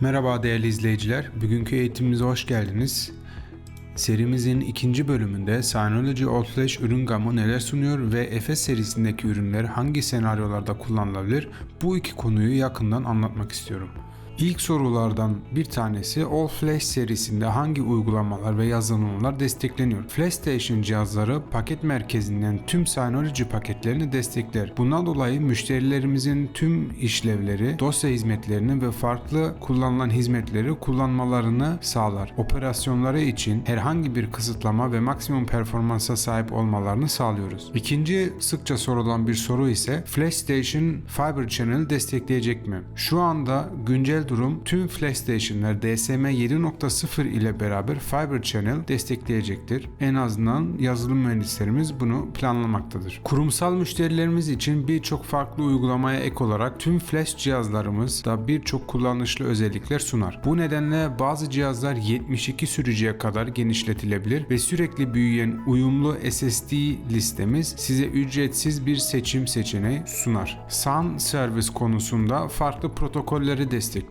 Merhaba değerli izleyiciler. Bugünkü eğitimimize hoş geldiniz. Serimizin ikinci bölümünde Synology All Flash ürün gamı neler sunuyor ve Efes serisindeki ürünler hangi senaryolarda kullanılabilir bu iki konuyu yakından anlatmak istiyorum. İlk sorulardan bir tanesi All Flash serisinde hangi uygulamalar ve yazılımlar destekleniyor? FlashStation cihazları paket merkezinden tüm Synology paketlerini destekler. Bundan dolayı müşterilerimizin tüm işlevleri, dosya hizmetlerini ve farklı kullanılan hizmetleri kullanmalarını sağlar. Operasyonları için herhangi bir kısıtlama ve maksimum performansa sahip olmalarını sağlıyoruz. İkinci sıkça sorulan bir soru ise FlashStation Fiber Channel destekleyecek mi? Şu anda güncel durum tüm FlashStation'lar DSM 7.0 ile beraber Fiber Channel destekleyecektir. En azından yazılım mühendislerimiz bunu planlamaktadır. Kurumsal müşterilerimiz için birçok farklı uygulamaya ek olarak tüm flash cihazlarımız da birçok kullanışlı özellikler sunar. Bu nedenle bazı cihazlar 72 sürücüye kadar genişletilebilir ve sürekli büyüyen uyumlu SSD listemiz size ücretsiz bir seçim seçeneği sunar. SAN servis konusunda farklı protokolleri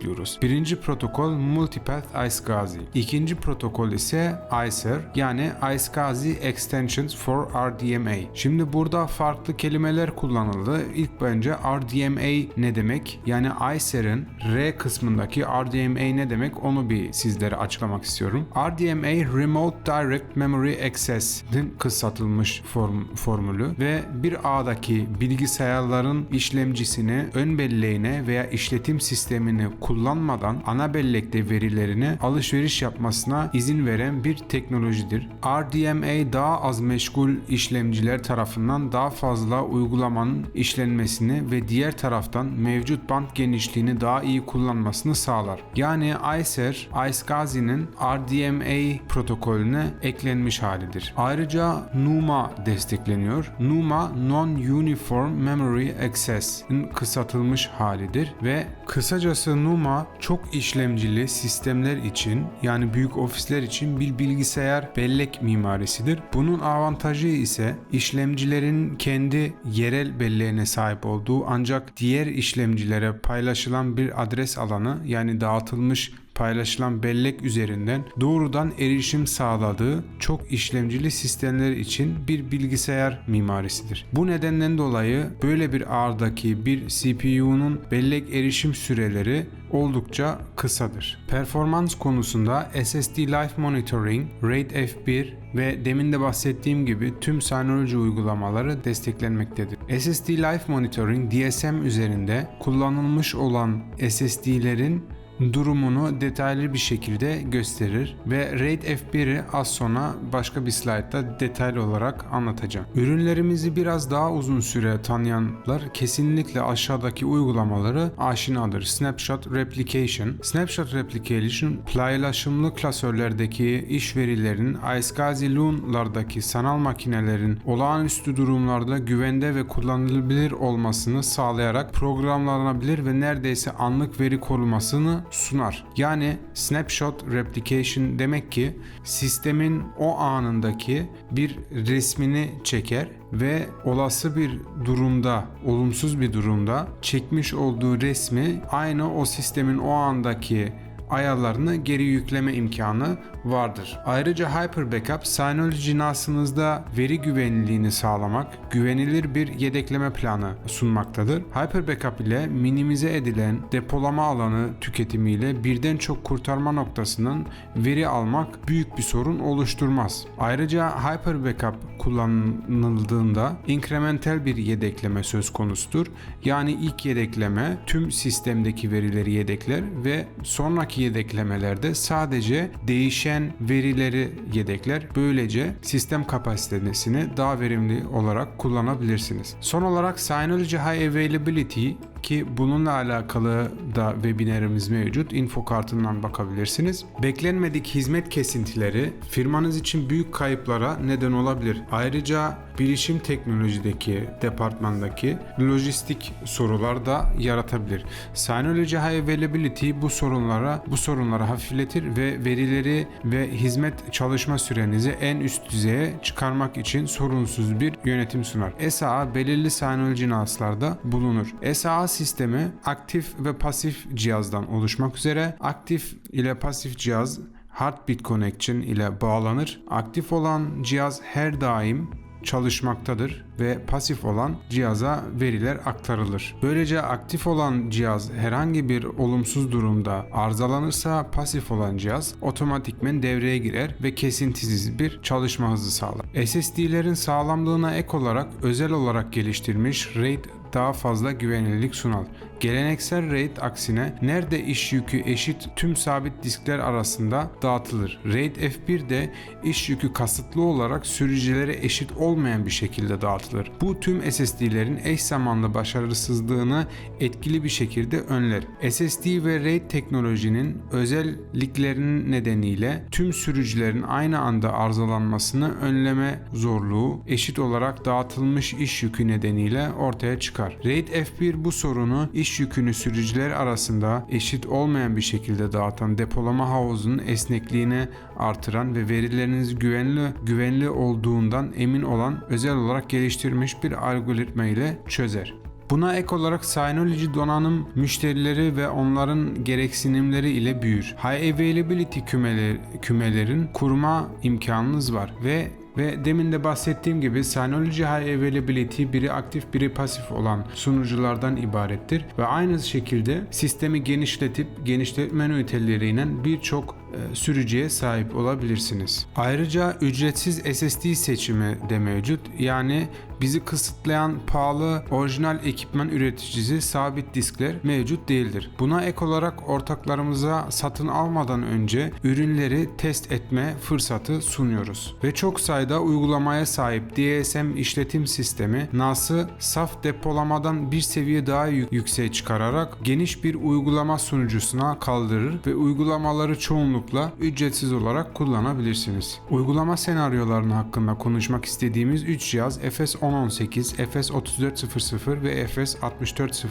destekliyoruz. Birinci protokol Multipath iSCSI. İkinci protokol ise ICER yani iSCSI Extensions for RDMA. Şimdi burada farklı kelimeler kullanıldı. İlk bence RDMA ne demek? Yani ICER'ın R kısmındaki RDMA ne demek onu bir sizlere açıklamak istiyorum. RDMA Remote Direct Memory Access'in kısaltılmış form, formülü ve bir ağdaki bilgisayarların işlemcisini ön belleğine veya işletim sistemini kullanmadan ana bellekte verilerini alışveriş yapmasına izin veren bir teknolojidir. RDMA daha az meşgul işlemciler tarafından daha fazla uygulamanın işlenmesini ve diğer taraftan mevcut band genişliğini daha iyi kullanmasını sağlar. Yani ICER, iSCSI'nin RDMA protokolüne eklenmiş halidir. Ayrıca NUMA destekleniyor. NUMA Non-Uniform Memory Access'in kısaltılmış halidir ve kısacası NUMA çok işlemcili sistemler için yani büyük ofisler için bir bilgisayar bellek mimarisidir. Bunun avantajı ise işlemcilerin kendi yerel belleğine sahip olduğu ancak diğer işlemcilere paylaşılan bir adres alanı yani dağıtılmış paylaşılan bellek üzerinden doğrudan erişim sağladığı çok işlemcili sistemler için bir bilgisayar mimarisidir. Bu nedenden dolayı böyle bir ağırdaki bir CPU'nun bellek erişim süreleri oldukça kısadır. Performans konusunda SSD Life Monitoring, RAID F1 ve demin de bahsettiğim gibi tüm Synology uygulamaları desteklenmektedir. SSD Life Monitoring DSM üzerinde kullanılmış olan SSD'lerin durumunu detaylı bir şekilde gösterir ve RAID F1'i az sonra başka bir slaytta detaylı olarak anlatacağım. Ürünlerimizi biraz daha uzun süre tanıyanlar kesinlikle aşağıdaki uygulamaları aşinadır. Snapshot Replication. Snapshot Replication paylaşımlı klasörlerdeki iş verilerinin iSCSI Loon'lardaki sanal makinelerin olağanüstü durumlarda güvende ve kullanılabilir olmasını sağlayarak programlanabilir ve neredeyse anlık veri korumasını sunar. Yani snapshot replication demek ki sistemin o anındaki bir resmini çeker ve olası bir durumda, olumsuz bir durumda çekmiş olduğu resmi aynı o sistemin o andaki ayarlarını geri yükleme imkanı vardır. Ayrıca Hyper Backup Synology NAS'ınızda veri güvenliğini sağlamak, güvenilir bir yedekleme planı sunmaktadır. Hyper Backup ile minimize edilen depolama alanı tüketimiyle birden çok kurtarma noktasının veri almak büyük bir sorun oluşturmaz. Ayrıca Hyper Backup kullanıldığında inkremental bir yedekleme söz konusudur. Yani ilk yedekleme tüm sistemdeki verileri yedekler ve sonraki yedeklemelerde sadece değişen verileri yedekler. Böylece sistem kapasitesini daha verimli olarak kullanabilirsiniz. Son olarak Synology High Availability ki bununla alakalı da webinarımız mevcut. Info kartından bakabilirsiniz. Beklenmedik hizmet kesintileri firmanız için büyük kayıplara neden olabilir. Ayrıca bilişim teknolojideki departmandaki lojistik sorular da yaratabilir. Synology High Availability bu sorunlara bu sorunları hafifletir ve verileri ve hizmet çalışma sürenizi en üst düzeye çıkarmak için sorunsuz bir yönetim sunar. SAA belirli Synology NAS'larda bulunur. SAA sistemi aktif ve pasif cihazdan oluşmak üzere aktif ile pasif cihaz Heartbeat Connection ile bağlanır. Aktif olan cihaz her daim çalışmaktadır ve pasif olan cihaza veriler aktarılır. Böylece aktif olan cihaz herhangi bir olumsuz durumda arızalanırsa pasif olan cihaz otomatikmen devreye girer ve kesintisiz bir çalışma hızı sağlar. SSD'lerin sağlamlığına ek olarak özel olarak geliştirilmiş RAID daha fazla güvenilirlik sunar. Geleneksel RAID aksine nerede iş yükü eşit tüm sabit diskler arasında dağıtılır. RAID F1'de iş yükü kasıtlı olarak sürücülere eşit olmayan bir şekilde dağıtılır. Bu tüm SSD'lerin eş zamanlı başarısızlığını etkili bir şekilde önler. SSD ve RAID teknolojinin özelliklerinin nedeniyle tüm sürücülerin aynı anda arızalanmasını önleme zorluğu eşit olarak dağıtılmış iş yükü nedeniyle ortaya çıkar. RAID F1 bu sorunu iş yükünü sürücüler arasında eşit olmayan bir şekilde dağıtan depolama havuzunun esnekliğini artıran ve verileriniz güvenli güvenli olduğundan emin olan özel olarak geliştirilmiş bir algoritma ile çözer. Buna ek olarak Synology donanım müşterileri ve onların gereksinimleri ile büyür. High Availability kümeler, kümelerin kurma imkanınız var ve ve demin de bahsettiğim gibi Synology High Availability biri aktif biri pasif olan sunuculardan ibarettir ve aynı şekilde sistemi genişletip genişletme üniteleriyle birçok e, sürücüye sahip olabilirsiniz. Ayrıca ücretsiz SSD seçimi de mevcut. Yani bizi kısıtlayan pahalı orijinal ekipman üreticisi sabit diskler mevcut değildir. Buna ek olarak ortaklarımıza satın almadan önce ürünleri test etme fırsatı sunuyoruz. Ve çok sayıda uygulamaya sahip DSM işletim sistemi NAS'ı saf depolamadan bir seviye daha yük- yükseğe çıkararak geniş bir uygulama sunucusuna kaldırır ve uygulamaları çoğunlukla ücretsiz olarak kullanabilirsiniz. Uygulama senaryolarının hakkında konuşmak istediğimiz 3 cihaz FS 1018, FS 3400 ve FS 6400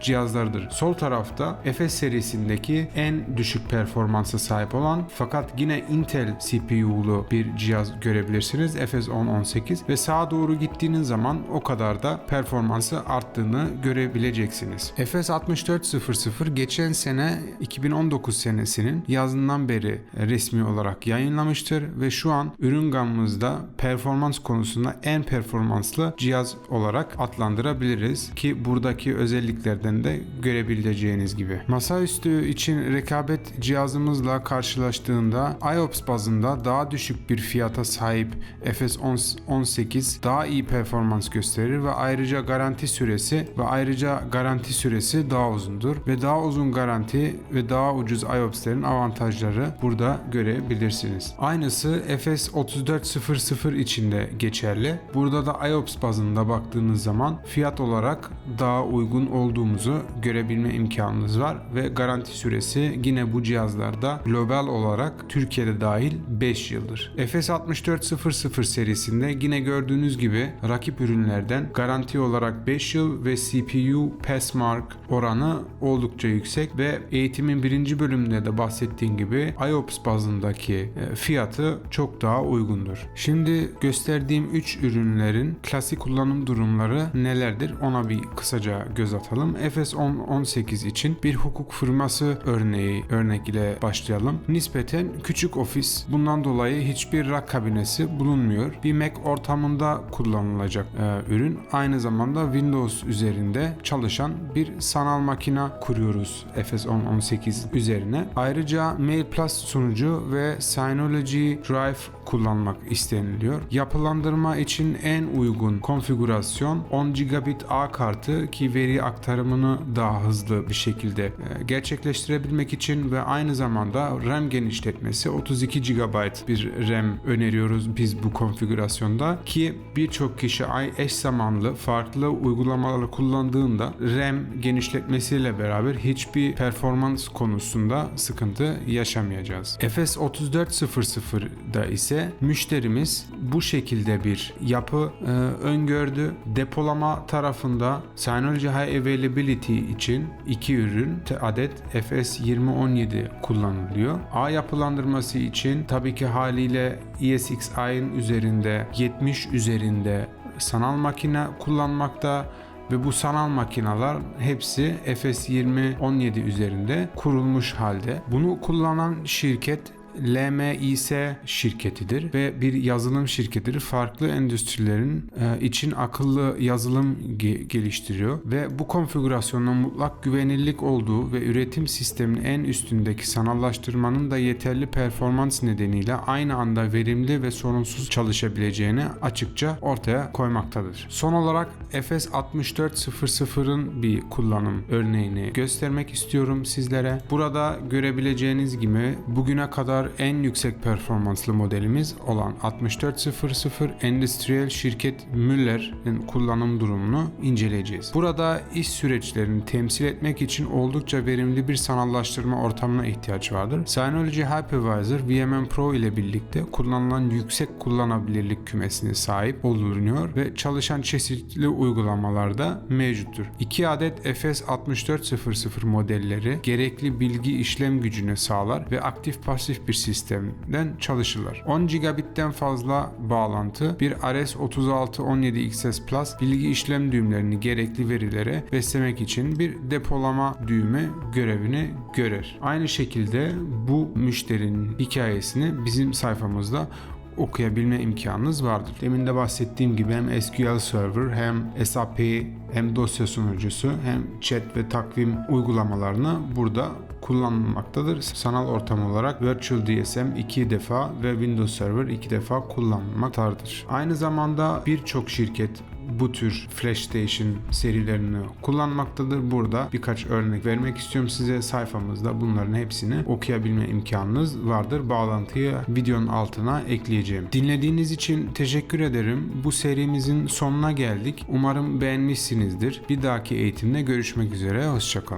cihazlardır. Sol tarafta FS serisindeki en düşük performansa sahip olan fakat yine Intel CPU'lu bir cihaz görebilirsiniz. FS 1018 ve sağa doğru gittiğiniz zaman o kadar da performansı arttığını görebileceksiniz. FS 6400 geçen sene 2019 senesinin yazından beri resmi olarak yayınlamıştır ve şu an ürün gamımızda performans konusunda en performanslı cihaz olarak adlandırabiliriz ki buradaki özelliklerden de görebileceğiniz gibi. Masaüstü için rekabet cihazımızla karşılaştığında IOPS bazında daha düşük bir fiyata sahip FS 18 daha iyi performans gösterir ve ayrıca garanti süresi ve ayrıca garanti süresi daha uzundur ve daha uzun garanti ve daha ucuz IOPS'lerin avantajları burada görebilirsiniz. Aynısı FS 3400 için de geçerli. Burada da IOPS bazında baktığınız zaman fiyat olarak daha uygun olduğumuzu görebilme imkanınız var ve garanti süresi yine bu cihazlarda global olarak Türkiye'de dahil 5 yıldır. FS 6400 serisinde yine gördüğünüz gibi rakip ürünlerden garanti olarak 5 yıl ve CPU Passmark oranı oldukça yüksek ve eğitimin birinci bölümünde de bahsettiğim gibi IOPS bazındaki e, fiyatı çok daha uygundur. Şimdi gösterdiğim 3 ürünlerin klasik kullanım durumları nelerdir ona bir kısaca göz atalım. FS 1018 için bir hukuk firması örneği örnek ile başlayalım. Nispeten küçük ofis bundan dolayı hiçbir rak kabinesi bulunmuyor. Bir Mac ortamında kullanılacak e, ürün. Aynı zamanda Windows üzerinde çalışan bir sanal makine kuruyoruz FS 1018 üzerine. Ayrıca Mail Plus sunucu ve Synology Drive kullanmak isteniliyor. Yapılandırma için en uygun konfigürasyon 10 gigabit A kartı ki veri aktarımını daha hızlı bir şekilde e, gerçekleştirebilmek için ve aynı zamanda RAM genişletmesi 32 GB bir RAM öneriyoruz biz bu konfigürasyonda ki birçok kişi ay eş zamanlı farklı uygulamaları kullandığında RAM genişletmesiyle beraber hiçbir performans konusunda sıkıntı yaşamayacağız. FS 3400'da ise müşterimiz bu şekilde bir yapı e, öngördü. Depolama tarafında Synology High Availability için iki ürün te- adet FS 2017 kullanılıyor. A yapılandırması için tabii ki haliyle ESXi'nin üzerinde 70 üzerinde sanal makine kullanmakta ve bu sanal makineler hepsi FS2017 üzerinde kurulmuş halde. Bunu kullanan şirket LMIS şirketidir ve bir yazılım şirketidir. Farklı endüstrilerin e, için akıllı yazılım ge- geliştiriyor ve bu konfigürasyonun mutlak güvenilirlik olduğu ve üretim sisteminin en üstündeki sanallaştırmanın da yeterli performans nedeniyle aynı anda verimli ve sorunsuz çalışabileceğini açıkça ortaya koymaktadır. Son olarak FS 6400'ın bir kullanım örneğini göstermek istiyorum sizlere. Burada görebileceğiniz gibi bugüne kadar en yüksek performanslı modelimiz olan 6400 endüstriyel şirket Müller'in kullanım durumunu inceleyeceğiz. Burada iş süreçlerini temsil etmek için oldukça verimli bir sanallaştırma ortamına ihtiyaç vardır. Synology Hypervisor VMM Pro ile birlikte kullanılan yüksek kullanabilirlik kümesine sahip olunuyor ve çalışan çeşitli uygulamalarda mevcuttur. 2 adet FS 6400 modelleri gerekli bilgi işlem gücünü sağlar ve aktif pasif bir sistemden çalışırlar. 10 gigabitten fazla bağlantı bir RS3617XS Plus bilgi işlem düğümlerini gerekli verilere beslemek için bir depolama düğme görevini görer. Aynı şekilde bu müşterinin hikayesini bizim sayfamızda okuyabilme imkanınız vardır. Demin de bahsettiğim gibi hem SQL Server hem SAP hem dosya sunucusu hem chat ve takvim uygulamalarını burada kullanılmaktadır. Sanal ortam olarak Virtual DSM 2 defa ve Windows Server 2 defa kullanılmaktadır. Aynı zamanda birçok şirket bu tür Flash Station serilerini kullanmaktadır. Burada birkaç örnek vermek istiyorum size. Sayfamızda bunların hepsini okuyabilme imkanınız vardır. Bağlantıyı videonun altına ekleyeceğim. Dinlediğiniz için teşekkür ederim. Bu serimizin sonuna geldik. Umarım beğenmişsinizdir. Bir dahaki eğitimde görüşmek üzere. Hoşçakalın.